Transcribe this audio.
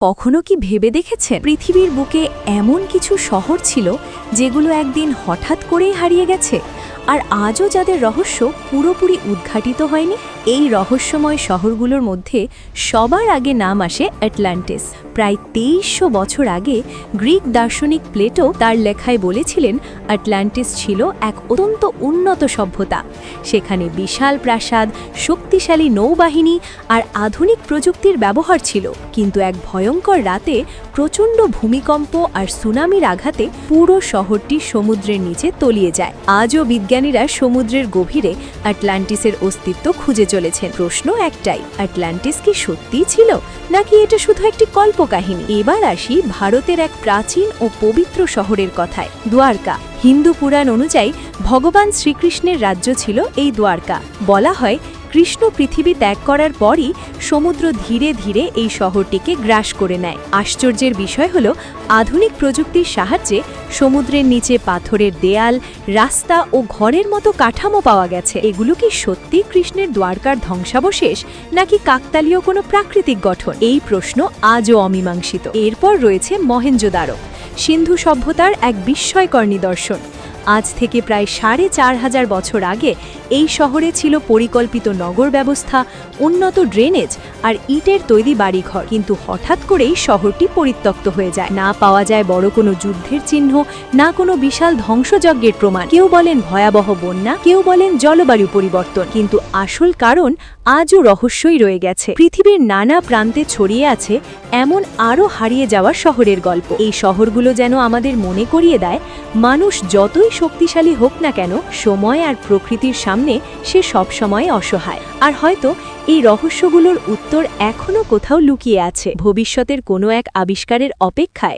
কখনো কি ভেবে দেখেছেন? পৃথিবীর বুকে এমন কিছু শহর ছিল যেগুলো একদিন হঠাৎ করেই হারিয়ে গেছে? আর আজও যাদের রহস্য পুরোপুরি উদ্ঘাটিত হয়নি, এই রহস্যময় শহরগুলোর মধ্যে সবার আগে নাম আসে অ্যাটলান্টিস। প্রায় তেইশশো বছর আগে গ্রিক দার্শনিক প্লেটো তার লেখায় বলেছিলেন আটলান্টিস ছিল এক অত্যন্ত উন্নত সভ্যতা। সেখানে বিশাল প্রাসাদ, শক্তিশালী নৌবাহিনী আর আধুনিক প্রযুক্তির ব্যবহার ছিল। কিন্তু এক ভয়ঙ্কর রাতে প্রচণ্ড ভূমিকম্প আর সুনামির আঘাতে পুরো শহরটি সমুদ্রের নিচে তলিয়ে যায়। আজও বিজ্ঞানীরা সমুদ্রের গভীরে আটলান্টিসের অস্তিত্ব খুঁজে চলেছেন। প্রশ্ন একটাই, আটলান্টিস কি সত্যিই ছিল, নাকি এটা শুধু একটি কল্পকাহিনী? এবার আসি ভারতের এক প্রাচীন ও পবিত্র শহরের কথায়, দ্বারকা। হিন্দু পুরাণ অনুযায়ী ভগবান শ্রীকৃষ্ণের রাজ্য ছিল এই দ্বারকা। বলা হয় কৃষ্ণ পৃথিবী ত্যাগ করার পরই সমুদ্র ধীরে ধীরে এই শহরটিকে গ্রাস করে নেয়। আশ্চর্যের বিষয় হল, আধুনিক প্রযুক্তির সাহায্যে সমুদ্রের নিচে পাথরের দেয়াল, রাস্তা ও ঘরের মতো কাঠামো পাওয়া গেছে। এগুলো কি সত্যি কৃষ্ণের দ্বারকার ধ্বংসাবশেষ, নাকি কাকতালীয় কোনো প্রাকৃতিক গঠন? এই প্রশ্ন আজও অমীমাংসিত। এরপর রয়েছে মহেঞ্জোদারো সিন্ধু সভ্যতার এক বিস্ময়কর নিদর্শন। আজ থেকে প্রায় সাড়ে চার হাজার বছর আগে এই শহরে ছিল পরিকল্পিত নগর ব্যবস্থা, উন্নত ড্রেনেজ আর ইটের তৈরি বাড়িঘর। কিন্তু হঠাৎ করেই শহরটি পরিত্যক্ত হয়ে যায়। না পাওয়া যায় বড় কোনো যুদ্ধের চিহ্ন, না কোনো বিশাল ধ্বংসযজ্ঞের প্রমাণ। কেউ বলেন ভয়াবহ বন্যা, কেউ বলেন জলবায়ু পরিবর্তন। কিন্তু আসল কারণ আজও রহস্যই রয়ে গেছে। পৃথিবীর নানা প্রান্তে ছড়িয়ে আছে এমন আরও হারিয়ে যাওয়া শহরের গল্প। এই শহরগুলো যেন আমাদের মনে করিয়ে দেয়, মানুষ যতই শক্তিশালী হোক না কেন, সময় আর প্রকৃতির সামনে সে সবসময় অসহায়। আর হয়তো এই রহস্যগুলোর উত্তর এখনও কোথাও লুকিয়ে আছে। ভবিষ্যতের কোনো এক আবিষ্কারের অপেক্ষায়